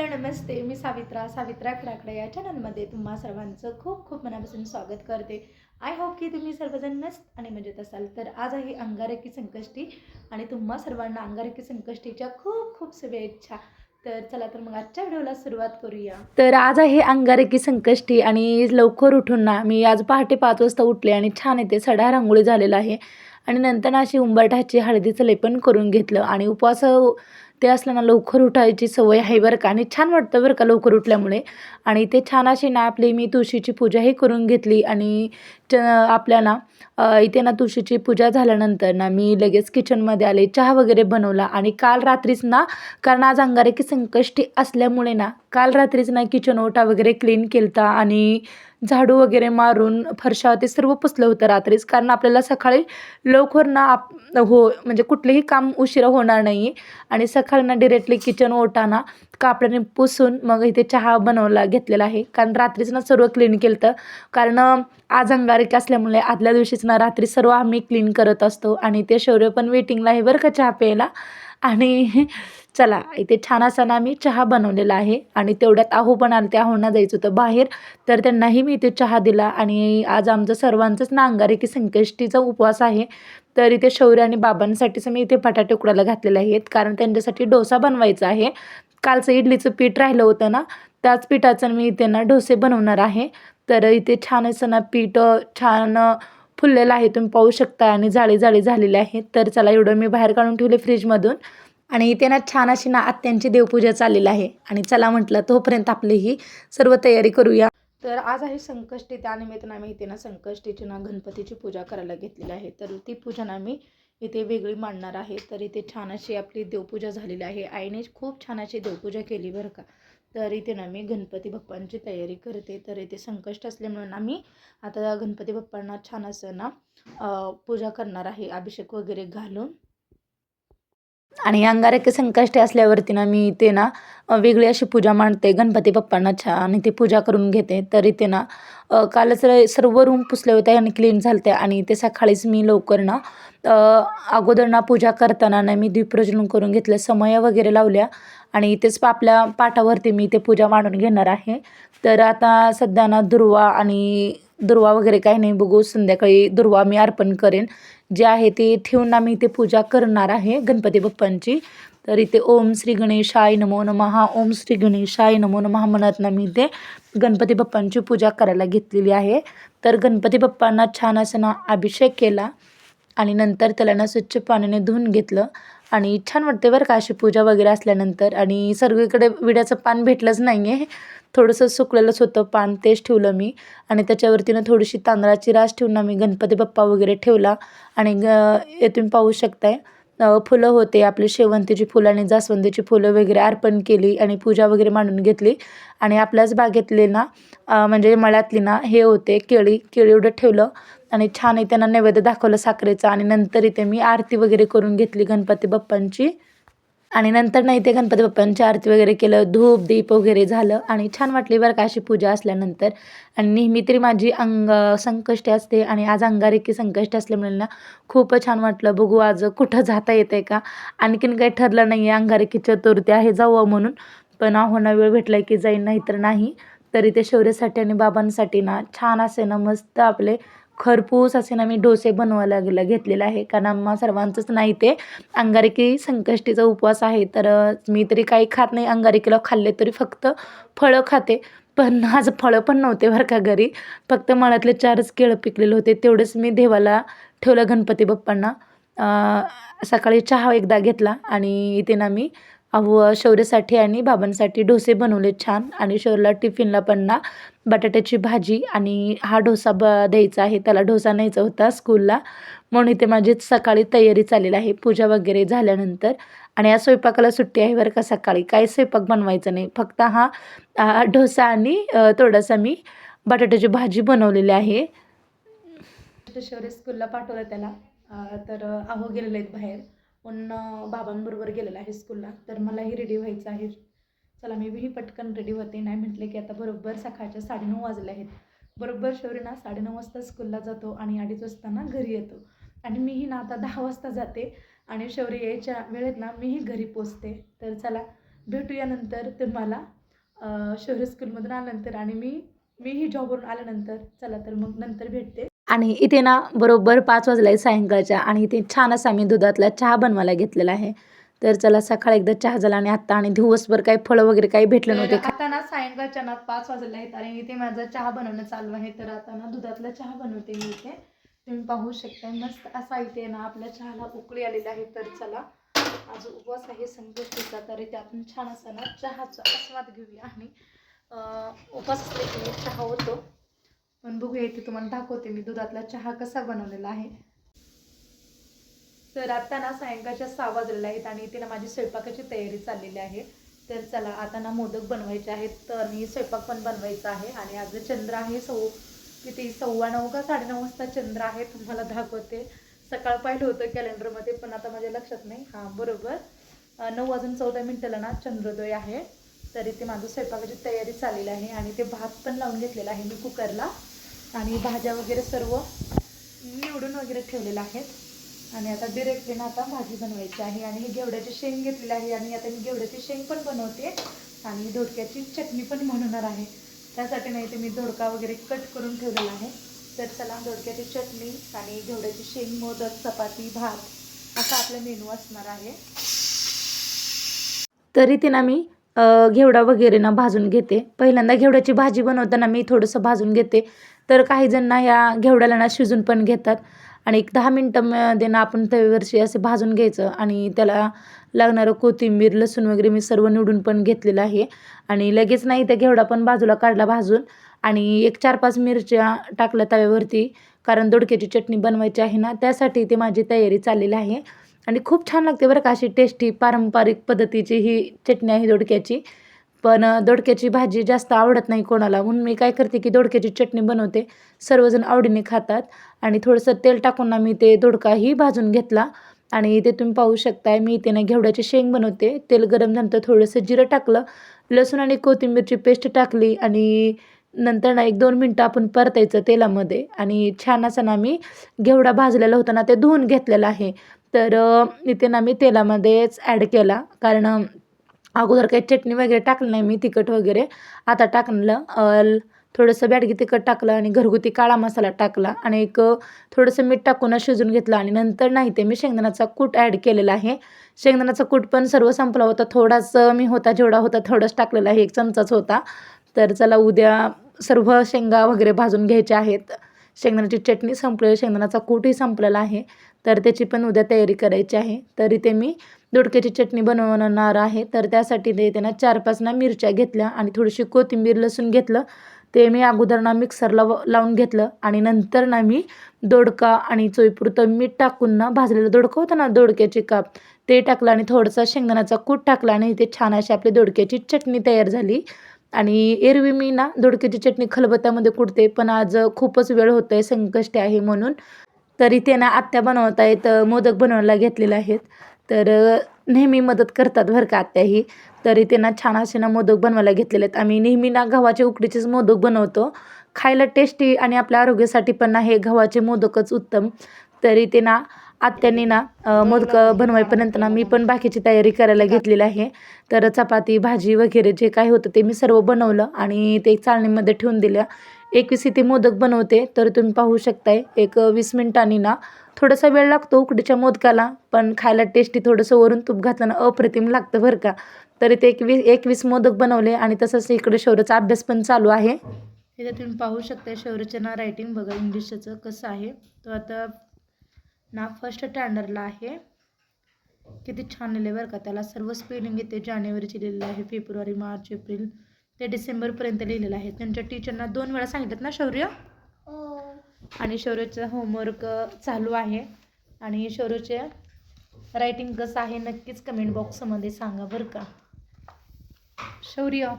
Hello नमस्ते. मी सावित्रा सावित्रा खडाकडे या चॅनलमध्ये तुम्हा सर्वांचं खूप खूप मनापासून स्वागत करते. आय होप की तुम्ही सर्वजण मस्त आणि मजेत असाल. तर आज आहे अंगारकी संकष्टी आणि तुम्हा सर्वांना अंगारकी संकष्टीच्या खूप खूप शुभेच्छा. तर चला तर मग आजच्या व्हिडिओला सुरुवात करूया. तर आज आहे अंगारकी संकष्टी आणि लवकर उठून ना मी आज पहाटे पाच वाजता उठले आणि छान येते सडा रांगोळी झालेला आहे. आणि नंतर अशी उंबरठाची हळदीचं लेपन करून घेतलं आणि उपवास ते असल्यानं लवकर उठायची सवय आहे बरं का. आणि छान वाटतं बरं का लवकर उठल्यामुळे. आणि ते छान अशी ना आपली मी तुळशीची पूजाही करून घेतली. आणि च आपल्या ना इथे ना तुळशीची पूजा झाल्यानंतर ना मी लगेच किचनमध्ये आले चहा वगैरे बनवला. आणि काल रात्रीच ना कारण आज अंगारकी संकष्टी असल्यामुळे ना काल रात्रीच ना किचन ओटा वगैरे क्लीन केलता. आणि झाडू वगैरे मारून फरशा ते सर्व पुसलं होतं रात्रीच. कारण आपल्याला सकाळी लवकर ना आप हो म्हणजे कुठलेही काम उशिरा होणार नाही. आणि सकाळी ना डिरेक्टली किचन ओटाना कापड्याने कापडाने पुसून मग इथे चहा बनवला घेतलेला आहे. कारण रात्रीच ना सर्व क्लीन केलं तर कारण आज अंगारिक असल्यामुळे आदल्या दिवशीच ना रात्री सर्व आम्ही क्लीन करत असतो. आणि ते शौर्य पण वेटिंगला आहे बरं का चहा प्यायला. आणि चला इथे छान असा ना मी चहा बनवलेला आहे आणि तेवढ्यात आहो पण आलं ते आहोंना जायचं होतं बाहेर. तर त्यांनाही मी इथे चहा दिला आणि आज आमचं सर्वांचंच नांगारे की संकष्टीचा उपवास आहे. तर इथे शौर्य आणि बाबांसाठीच मी इथे बटाटे उकडायला घातलेले आहेत कारण त्यांच्यासाठी डोसा बनवायचा आहे. कालचं इडलीचं पीठ राहिलं होतं ना त्याच पिठाचं मी इथे ना डोसे बनवणार आहे. तर इथे छान असं ना पीठ छान फुललेलं आहे तुम्ही पाहू शकता आणि जाळी जाळी झालेली आहे. तर चला एवढं मी बाहेर काढून ठेवले फ्रीजमधून. आणि इथे ना छान अशी ना आत्यांची देवपूजा चाललेली आहे. आणि चला म्हटलं तोपर्यंत आपली ही सर्व तयारी करूया. तर आज आहे संकष्टी. त्यानिमित्तानं आम्ही इथे ना संकष्टीची ना गणपतीची पूजा करायला घेतलेली आहे. तर ती पूजा ना आम्ही इथे वेगळी मांडणार आहे. तर इथे छान अशी आपली देवपूजा झालेली आहे. आईने खूप छान अशी देवपूजा केली बरं का. तर इथे ना मी गणपती बाप्पांची तयारी करते. तर इथे संकष्ट असल्यामुळे ना मी आता गणपती बाप्पांना छान असं ना पूजा करणार आहे. अभिषेक वगैरे घालून. आणि अंगारकी संकष्टी असल्यावरती ना मी ते ना वेगळी अशी पूजा मांडते. गणपती बाप्पांना छान इथे पूजा करून घेते. तरी ते ना कालच सर्व रूम पुसले होते आणि क्लीन झालते. आणि ते सकाळीच मी लवकर ना अगोदर ना पूजा करताना ना मी दीपप्रज्वलन करून घेतलं. समया वगैरे लावल्या. आणि तेच पा- आपल्या पाठावरती मी ते पूजा मांडून घेणार आहे. तर आता सध्या ना दुर्वा आणि दुर्वा वगैरे काही नाही. बघू संध्याकाळी दुर्वा मी अर्पण करेन. जे आहे ते ठेवून आम्ही इथे पूजा करणार आहे गणपती बाप्पांची. तर इथे ओम श्री गणेशाय नमो नमः ओम श्री गणेशाय नमो नमः म्हणत ना मी इथे गणपती बाप्पांची पूजा करायला घेतलेली आहे. तर गणपती बाप्पांना छान असं ना अभिषेक केला आणि नंतर त्याला ना स्वच्छ पाण्याने धुवून घेतलं आणि छान वाटते बरं का अशी पूजा वगैरे असल्यानंतर. आणि सर्वीकडे विड्याचं पान भेटलंच नाही आहे थोडंसं सुकलेलंच होतं पान तेच ठेवलं मी. आणि त्याच्यावरती ना थोडीशी तांदळाची रास ठेवून ना मी गणपती बाप्पा वगैरे ठेवला. आणि ग हे तुम्ही पाहू शकताय. फुलं होते आपली शेवंतीची फुलं आणि जास्वंदीची फुलं वगैरे अर्पण केली आणि पूजा वगैरे मांडून घेतली. आणि आपल्याच बागेतले ना म्हणजे मळ्यातली ना हे होते केळी केळी एवढं ठेवलं. आणि छान आहे त्यांना नैवेद्य दाखवलं साखरेचा. आणि नंतर इथे मी आरती वगैरे करून घेतली गणपती बाप्पांची. आणि नंतर नाही ते गणपती बाप्पांची आरती वगैरे केलं धूप दीप वगैरे झालं आणि छान वाटली बरं का अशी पूजा असल्यानंतर. आणि नेहमी तरी माझी अंग संकष्टी असते आणि आज अंगारकी संकष्टी असल्यामुळे ना खूपच छान वाटलं. बघू आज कुठं जाता येते का? आणखीन काही ठरलं नाही आहे अंगारकी चतुर्थी आहे जावं म्हणून. पण आहोना वेळ भेटला की जाईन नाही तर नाही. तरी ते शौर्यासाठी आणि बाबांसाठी ना छान असे ना मस्त आपले खरपूस असे ना मी डोसे बनवायला गेला घेतलेला आहे. कारण आम्हा सर्वांचंच नाही ते. अंगारकी संकष्टीचा उपवास आहे. तर मी तरी काही खात नाही. अंगारकीला खाल्ले तरी फक्त फळं खाते. पण आज फळं पण नव्हते बरं का घरी. फक्त मळातले चारच केळं पिकलेले होते. तेवढेच मी देवाला ठेवलं गणपती बाप्पांना. सकाळी चहा एकदा घेतला आणि इथे ना मी अहो शौर्यसाठी आणि बाबांसाठी डोसे बनवले छान. आणि शौर्यला टिफिनला पण ना बटाट्याची भाजी आणि हा डोसा ब द्यायचा आहे. त्याला डोसा न्यायचा होता स्कूलला. म्हणून इथे माझी सकाळी तयारी चाललेली आहे. पूजा वगैरे झाल्यानंतर. आणि या स्वयंपाकाला सुट्टी आहे बरं का सकाळी. काही स्वयंपाक बनवायचा नाही. फक्त हा डोसा आणि थोडासा मी बटाट्याची भाजी बनवलेली आहे. शौर्य स्कूलला पाठवलं त्याला. तर अहो गेलेले आहेत बाहेर. पण बाबांबरोबर गेलेला आहे स्कूलला तर मलाही रेडी व्हायचं आहे. चला मी बी पटकन रेडी होते. नाही म्हटले की आता बरोबर सकाळच्या साडेनऊ वाजले आहेत. बरोबर शेवरी ना साडेनऊ वाजता स्कूलला जातो आणि अडीच वाजता ना घरी येतो. आणि मीही ना आता दहा वाजता जाते आणि शौर्य यायच्या वेळेत ना मीही घरी पोचते. तर चला भेटूया नंतर तुम्हाला अं, स्कूलमधून आल्यानंतर आणि मी मीही जॉबवरून आल्यानंतर. चला तर मग नंतर भेटते. आणि इथे ना बरोबर पाच वाजला आहे सायंकाळच्या आणि इथे छान असा मी दुधातला चहा बनवायला घेतलेला आहे. तर चला सकाळी एकदा चहा झाला आणि आत्ता आणि दिवसभर काही फळं वगैरे काही भेटले नव्हते. आता ना सायंकाळच्या ना पाच वाजले आहेत आणि इथे माझा चहा बनवणं चालू आहे. तर आता ना दुधातला चहा बनवते मी इथे. तुम्ही पाहू शकता मस्त असा इथे ना आपल्या चहाला उकळी आलेली आहे. तर चला आज उपवास आहे संकष्टीचा तर इथे आपण छान असा ना चहाचा आस्वाद घेऊया. आणि उपवास असले की मी चहा होतो पण बघूया इथे तुम्हाला दाखवते मी दुधातला चहा कसा बनवलेला आहे. तर आता ना सायंकाळच्या सहा वाजलेल्या आहेत आणि इथे ना माझी स्वयंपाकाची तयारी चाललेली आहे. तर चला आता ना मोदक बनवायचे आहेत. तर मी स्वयंपाक पण बनवायचा आहे आणि आज चंद्र आहे सौ किती सव्वा नऊ का साडेनऊ वाजता चंद्र आहे तुम्हाला दाखवते. सकाळ पाहिलं होतं कॅलेंडरमध्ये पण आता माझ्या लक्षात नाही. हां बरोबर. नऊ वाजून चौदा मिनटाला ना चंद्रोदय आहे. तर इथे माझं स्वयंपाकाची तयारी चाललेली आहे आणि ते भात पण लावून घेतलेला आहे मी कुकरला. आणि भाज्या वगैरे सर्व निवडून वगैरे ठेवलेल्या आहेत. आणि आता डिरेक्टलीनं आता भाजी बनवायची आहे. आणि ही घेवड्याची शेंग घेतलेली आहे. आणि आता मी घेवड्याची शेंग पण बनवते. आणि धोडक्याची चटणी पण बनवणार आहे. त्यासाठी नाही ते मी धोडका वगैरे कट करून ठेवलेला आहे. तर चला धोडक्याची चटणी आणि घेवड्याची शेंग मोदक चपाती भात असा आपला मेनू असणार आहे. तरी ते ना मी घेवडा वगैरे ना भाजून घेते. पहिल्यांदा घेवड्याची भाजी बनवताना मी थोडंसं भाजून घेते. तर काही जण ह्या या घेवड्याला ना शिजून पण घेतात. आणि एक दहा मिनटं ना आपण तव्यावरची असे भाजून घ्यायचं. आणि त्याला लागणारं कोथिंबीर लसूण वगैरे मी सर्व निवडून पण घेतलेलं आहे. आणि लगेच नाही त्या घेवडा पण बाजूला काढला भाजून आणि एक चार पाच मिरच्या टाकल्या तव्यावरती. कारण दोडक्याची चटणी बनवायची आहे ना त्यासाठी ते माझी तयारी चाललेली आहे. आणि खूप छान लागते बरं का अशी टेस्टी पारंपरिक पद्धतीची ही चटणी आहे दोडक्याची. पण दोडक्याची भाजी जास्त आवडत नाही कोणाला. म्हणून मी काय करते की दोडक्याची चटणी बनवते. सर्वजण आवडीने खातात आणि थोडंसं तेल टाकून ना मी ते दोडकाही भाजून घेतला. आणि इथे तुम्ही पाहू शकताय मी इथे ना घेवड्याची शेंग बनवते. तेल गरम झाल्यानंतर थोडंसं जिरं टाकलं. लसूण आणि कोथिंबीरची पेस्ट टाकली आणि नंतर ना एक दोन मिनटं आपण परतायचं तेलामध्ये. आणि छान असं ना मी घेवडा भाजलेला होता ना ते धुवून घेतलेला आहे. तर इथे ना मी तेलामध्येच ॲड केला. कारण अगोदर काही चटणी वगैरे टाकलं नाही मी तिखट वगैरे. आता टाकलं थोडंसं बॅडगी तिखट टाकलं आणि घरगुती काळा मसाला टाकला आणि एक थोडंसं मीठ टाकून शिजून घेतलं आणि नंतर नाही ते मी शेंगदाण्याचा कूट ॲड केलेला आहे. शेंगदाण्याचा कूट पण सर्व संपला होता. थोडाच मी होता जेवढा होता थोडंच टाकलेला आहे. एक चमचाच होता. तर चला उद्या सर्व शेंगा वगैरे भाजून घ्यायच्या आहेत. शेंगदाण्याची चटणी संपलेली शेंगदाण्याचा कूटही संपलेला आहे. तर त्याची पण उद्या तयारी करायची आहे. तर इथे मी दोडक्याची चटणी बनवणार आहे. तर त्यासाठी ते त्यांना चार पाच ना मिरच्या घेतल्या आणि थोडीशी कोथिंबीर लसूण घेतलं. ते मी अगोदर ना मिक्सरला लावून घेतलं आणि नंतर ना मी दोडका आणि चोईपुरतं मीठ टाकून ना भाजलेलं दोडकं होतं ना दोडक्याचे काप ते टाकलं आणि थोडंसं शेंगदाण्याचा कूट टाकला आणि इथे छान अशी आपली दोडक्याची चटणी तयार झाली. आणि एरवी मी ना दोडक्याची चटणी खलबत्त्यामध्ये कुटते पण आज खूपच वेळ होतो आहे संकष्टी आहे म्हणून. तर इथे ना आत्या बनवत आहेत मोदक बनवायला घेतलेले आहेत. तर नेहमी मदत करतात बरं का आत्याही. तरी त्यांना छान असे ना मोदक बनवायला घेतलेले आहेत. आम्ही नेहमी ना गव्हाचे उकडीचेच मोदक बनवतो. खायला टेस्टी आणि आपल्या आरोग्यासाठी पण ना हे गव्हाचे मोदकच उत्तम. तरी ते ना आत्याने ना मोदक बनवायपर्यंत ना मी पण बाकीची तयारी करायला घेतलेली आहे. तर चपाती भाजी वगैरे जे काही होतं ते मी सर्व बनवलं आणि ते चाळणीमध्ये ठेवून दिल्या. एकवीस इथे मोदक बनवते. तर तुम्ही पाहू शकताय. एक वीस मिनिटांनी ना थोडासा वेळ लागतो उकडीच्या मोदकाला पण खायला टेस्टी थोडंसं वरून तूप घातलं अप्रतिम लागतं बरं का. तरी ते एकवीस एकवीस मोदक बनवले आणि तसंच इकडे शौर्याचा अभ्यास पण चालू आहे. इथे तुम्ही पाहू शकता शौर्यचं ना रायटिंग बघा इंग्लिशचं कसं आहे. तो आता ना फर्स्ट स्टँडर्डला आहे. किती छान लिहिले बरं का. त्याला सर्व स्पेलिंग येते. जानेवारीची लिहिलेलं आहे फेब्रुवारी मार्च एप्रिल ते डिसेंबरपर्यंत लिहिलेलं आहे. त्यांच्या टीचरना दोन वेळा सांगितलं ना शौर्य? आणि शौर्यचं होमवर्क चालू आहे. आणि शौर्यचे रायटिंग कसं आहे नक्कीच कमेंट बॉक्समध्ये सांगा बरं का. शौर्य.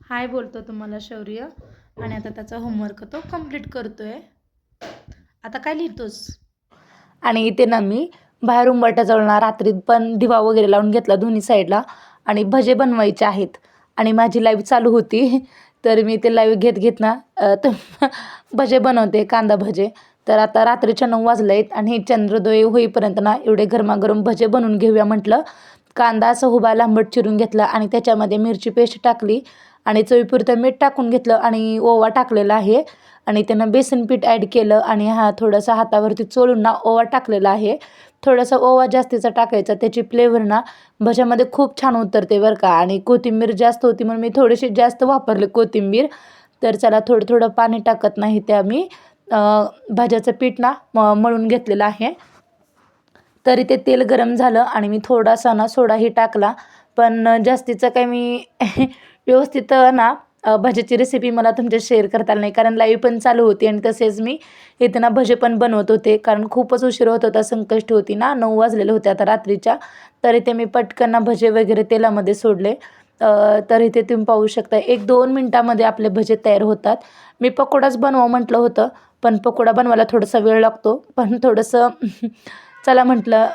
हाय बोलतो तुम्हाला शौर्य. आणि आता त्याचा होमवर्क तो कंप्लीट करतोय. आता काय लिहितोस? आणि इथे ना मी बाहेर उंबरट्याजवळ ना रात्री पण दिवा वगैरे लावून घेतला दोन्ही साईडला आणि भजे बनवायचे आहेत. आणि माझी लाईव्ह चालू होती तर मी ते लाईव्ह घेत घेत ना तर भजे बनवते कांदा भजे. तर आता रात्रीच्या नऊ वाजले आहेत आणि चंद्रोदय होईपर्यंत ना एवढे गरमागरम भजे बनवून घेऊया म्हटलं. कांदा असं उभा लांबट चिरून घेतला आणि त्याच्यामध्ये मिरची पेस्ट टाकली आणि चवीपुरतं मीठ टाकून घेतलं आणि ओवा टाकलेला आहे. आणि त्यानं बेसन पीठ ॲड केलं आणि हा थोडंसं हातावरती चोळून ना ओवा टाकलेला आहे. थोडासा ओवा जास्तीचा टाकायचा. त्याची फ्लेवर ना भज्यामध्ये खूप छान उतरते बरं का. आणि कोथिंबीर जास्त होती म्हणून मी थोडीशी जास्त वापरले कोथिंबीर. तर चला थोडं थोडं पाणी टाकत नाही त्या मी. भाज्याचं पीठ ना म मळून घेतलेलं आहे. तरी ते तेल गरम झालं आणि मी थोडासा ना सोडाही टाकला. पण जास्तीचं काही मी व्यवस्थित ना भजेची रेसिपी मला तुमच्या शेअर करता आली नाही. कारण लाईव्ह पण चालू होती आणि तसेच मी येताना भजे पण बनवत होते. कारण खूपच उशीर होत होता संकष्ट होती ना. नऊ वाजलेलं होते आता रात्रीच्या. तर इथे मी पटकन भजे वगैरे तेलामध्ये सोडले. तर इथे तुम्ही पाहू शकता एक दोन मिनटामध्ये आपले भजे तयार होतात. मी पकोडाच बनवा म्हटलं होतं पण पकोडा बनवायला थोडासा वेळ लागतो. पण थोडंसं चला म्हटलं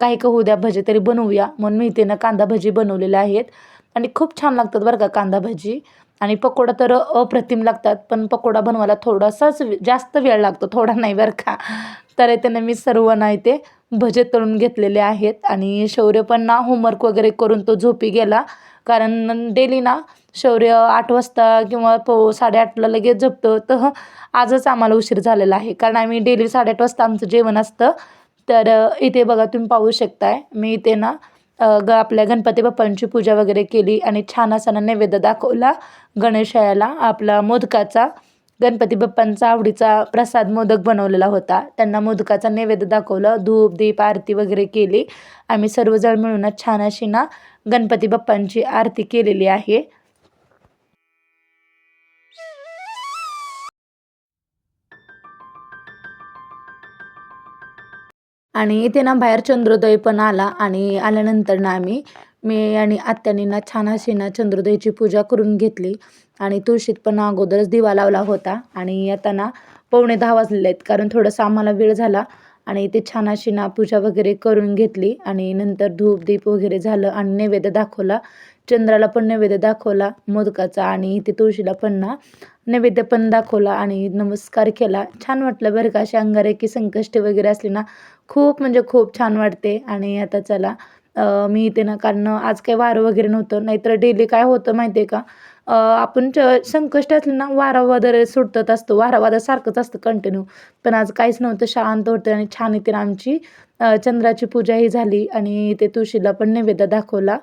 काही का होऊ द्या भजे तरी बनवूया. म्हणून मी इथे ना कांदा भजी बनवलेले आहेत. आणि खूप छान लागतात बरं का कांदा भजी. आणि पकोडा तर अप्रतिम लागतात पण पकोडा बनवायला थोडासाच जास्त वेळ लागतो थोडा नाही बरं का. तर त्यांना मी सर्व नाही ते भजे तळून घेतलेले आहेत आणि शौर्य पण ना होमवर्क वगैरे करून तो झोपी गेला. कारण डेली ना शौर्य आठ वाजता किंवा पो साडेआठला लगेच झोपतो. तर आजच आम्हाला उशीर झालेला आहे. कारण आम्ही डेली साडेआठ वाजता आमचं जेवण असतं. तर इथे बघा तुम्ही पाहू शकताय. मी इथे ना ग आपल्या गणपती बाप्पांची पूजा वगैरे केली आणि छान असा नैवेद्य दाखवला गणेशायाला आपला मोदकाचा. गणपती बाप्पांचा आवडीचा प्रसाद मोदक बनवलेला होता. त्यांना मोदकाचा नैवेद्य दाखवलं धूप दीप आरती वगैरे केली. आम्ही सर्वजण मिळून छान अशी ना गणपती बाप्पांची आरती केलेली आहे. आणि इथे ना बाहेर चंद्रोदय पण आला आणि आल्यानंतर ना आम्ही मी आणि आत्याने ना छान अशी ना चंद्रोदयची पूजा करून घेतली. आणि तुळशीत पण अगोदरच दिवा लावला होता. आणि आता ना पावणे दहा वाजलेले आहेत कारण थोडंसं आम्हाला वेळ झाला. आणि ते छान अशी ना पूजा वगैरे करून घेतली. आणि नंतर धूप दीप वगैरे झालं आणि नैवेद्य दाखवला. चंद्राला पण नैवेद्य दाखवला मोदकाचा आणि इथे तुळशीला पण ना. नैवेद्य पण दाखवला आणि नमस्कार केला. छान वाटलं बरं का अशी अंगारेकी संकष्टी वगैरे असली ना खूप म्हणजे खूप छान वाटते. आणि आता चला मी इथे ना कारण आज काही वारं वगैरे नव्हतं नाहीतर डेली काय होतं माहिती आहे का आपण च संकष्ट असलं ना वारा वगैरे सुटत असतो वारा वादळ सारखंच असतं कंटिन्यू पण आज काहीच नव्हतं शांत होतं आणि छान इथे आमची चंद्राची पूजाही झाली आणि इथे तुळशीला पण नैवेद्य दाखवला.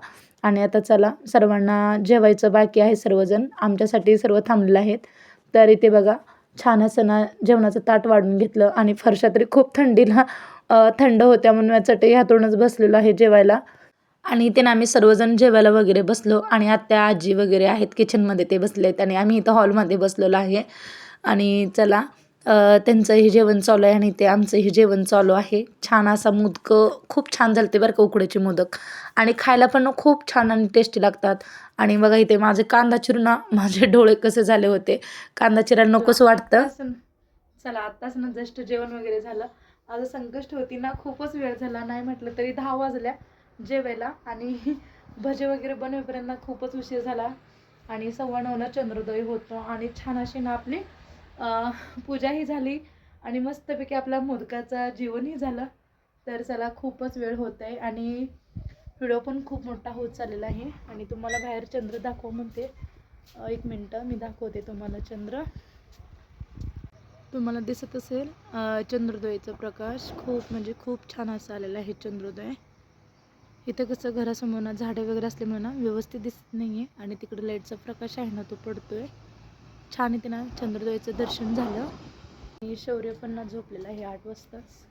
आणि आता चला सर्वांना जेवायचं बाकी आहे सर्वजण. आमच्यासाठी सर्व थांबलेले आहेत. तर इथे बघा छान असं ना जेवणाचं ताट वाढून घेतलं आणि फरशा तरी खूप थंडीला थंड होत्या म्हणून या चटई हातूनच बसलेलो आहे जेवायला. आणि इथे ना आम्ही सर्वजण जेवायला वगैरे बसलो आणि आत्या आजी वगैरे आहेत किचनमध्ये ते बसले आहेत आणि आम्ही इथं हॉलमध्ये बसलेलो आहे. आणि चला त्यांचंही जेवण चालू आहे आणि ते आमचंही जेवण चालू आहे. छान असा मोदक खूप छान झालते बरं का उकडीचे मोदक. आणि खायला पण खूप छान आणि टेस्टी लागतात. आणि बघा इथे माझे कांदा चिरून माझे डोळे कसे झाले होते. कांदा चिरायला नकोच वाटतं. चला आत्ताच ना जस्ट जेवण वगैरे झालं. आज संकष्ट होती ना खूपच वेळ झाला. नाही म्हटलं तरी दहा वाजल्या जेवायला. आणि भजे वगैरे बनवेपर्यंत खूपच उशीर झाला. आणि सव्वा नऊला चंद्रोदय होतो. आणि छान अशी ना आपली पूजाही झाली आणि मस्तपैकी आपला मोदकाचा जीवनही झालं. तर चला खूपच वेळ होत आहे आणि व्हिडिओ पण खूप मोठा होत चाललेला आहे. आणि तुम्हाला बाहेर चंद्र दाखव म्हणते. एक मिनटं मी दाखवते तुम्हाला चंद्र. तुम्हाला दिसत असेल चंद्रोदयाचा प्रकाश खूप म्हणजे खूप छान असं आलेला आहे चंद्रोदय. इथं कसं घरासमोर ना झाडे वगैरे असल्यामुळे ना व्यवस्थित दिसत नाही आहे आणि तिकडे लाईटचा प्रकाश आहे ना तो पडतो आहे छान आहे ना चंद्रोदयाचं दर्शन झालं. आणि शौर्य पण ना झोपलेलं आहे आठ वाजताच.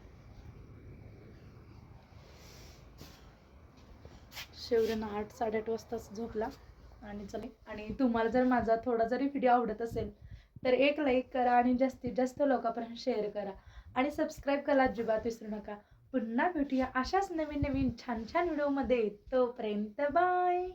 शौर्य ना आठ साडेआठ वाजताच झोपला. आणि चला आणि तुम्हाला जर माझा थोडा जरी व्हिडिओ आवडत असेल तर एक लाईक करा आणि जास्तीत जास्त लोकांपर्यंत शेअर करा. आणि सबस्क्राईब करा अजिबात विसरू नका. पुन्हा भेटूया अशाच नवीन नवीन छान छान व्हिडिओमध्ये तोपर्यंत बाय